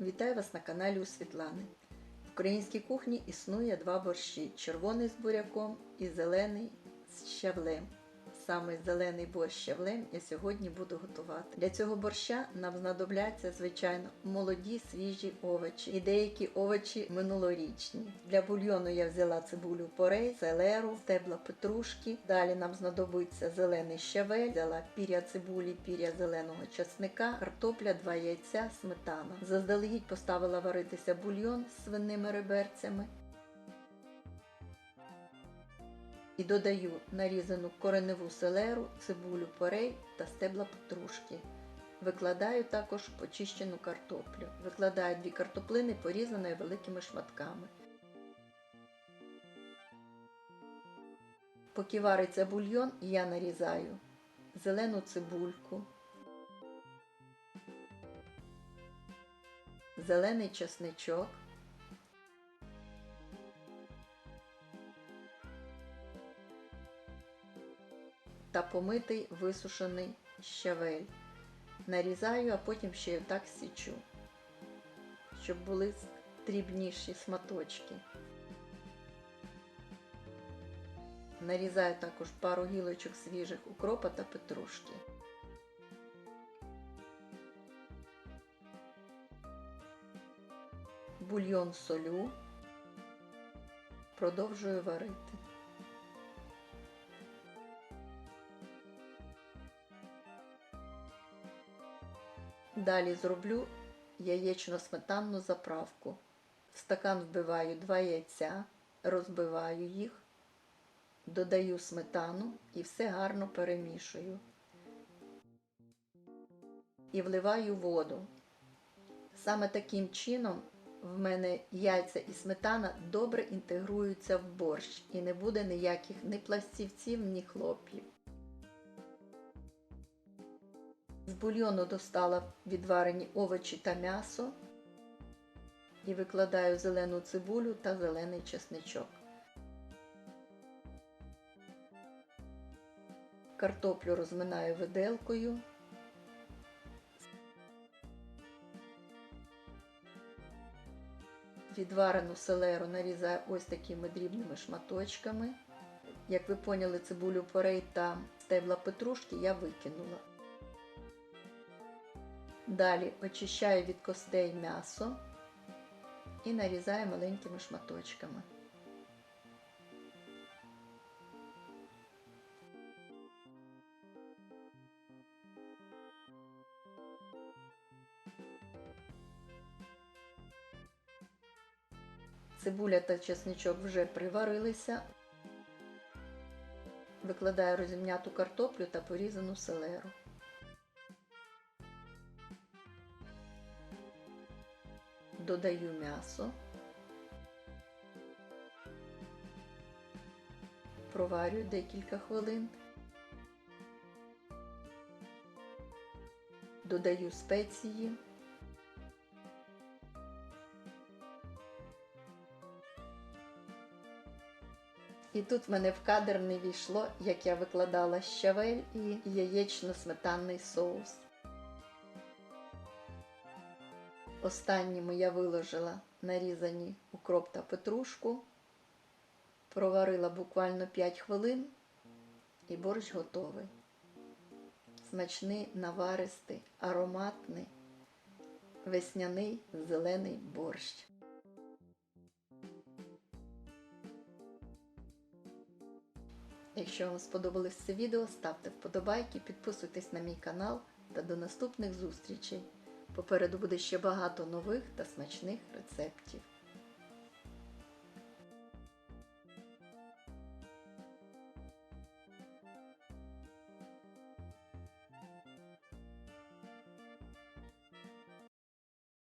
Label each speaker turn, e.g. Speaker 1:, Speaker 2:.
Speaker 1: Вітаю вас на каналі у Світлани. В українській кухні існує два борщі: червоний з буряком і зелений з щавлем. Саме зелений борщ щавлем я сьогодні буду готувати. Для цього борща нам знадобляться, звичайно, молоді свіжі овочі і деякі овочі минулорічні. Для бульйону я взяла цибулю порей, селеру, стебла петрушки. Далі нам знадобиться зелений щавель, взяла піря цибулі, піря зеленого часника, картопля, два яйця, сметана. Заздалегідь поставила варитися бульйон з свиними реберцями. І додаю нарізану кореневу селеру, цибулю порей та стебла петрушки. Викладаю також почищену картоплю. Викладаю дві картоплини, порізаної великими шматками. Поки вариться бульйон, я нарізаю зелену цибульку, зелений чесничок, помитий висушений щавель. Нарізаю, а потім ще й так січу, щоб були дрібніші сматочки. Нарізаю також пару гілочок свіжих укропа та петрушки. Бульйон солю. Продовжую варити. Далі зроблю яєчно-сметанну заправку. В стакан вбиваю 2 яйця, розбиваю їх, додаю сметану і все гарно перемішую. І вливаю воду. Саме таким чином в мене яйця і сметана добре інтегруються в борщ і не буде ніяких ні пластівців, ні хлоп'їв. З бульйону достала відварені овочі та м'ясо і викладаю зелену цибулю та зелений чесничок. Картоплю розминаю виделкою. Відварену селеру нарізаю ось такими дрібними шматочками. Як ви поняли, цибулю порей та стебла петрушки я викинула. Далі очищаю від костей м'ясо і нарізаю маленькими шматочками. Цибуля та чесничок вже приварилися. Викладаю розімняту картоплю та порізану селеру. Додаю м'ясо, проварюю декілька хвилин, додаю спеції. І тут в мене в кадр не війшло, як я викладала щавель і яєчно-сметанний соус. Останніми я виложила нарізані укроп та петрушку, проварила буквально 5 хвилин і борщ готовий. Смачний, наваристий, ароматний, весняний зелений борщ. Якщо вам сподобалось це відео, ставте вподобайки, підписуйтесь на мій канал та до наступних зустрічей. Попереду буде ще багато нових та смачних рецептів.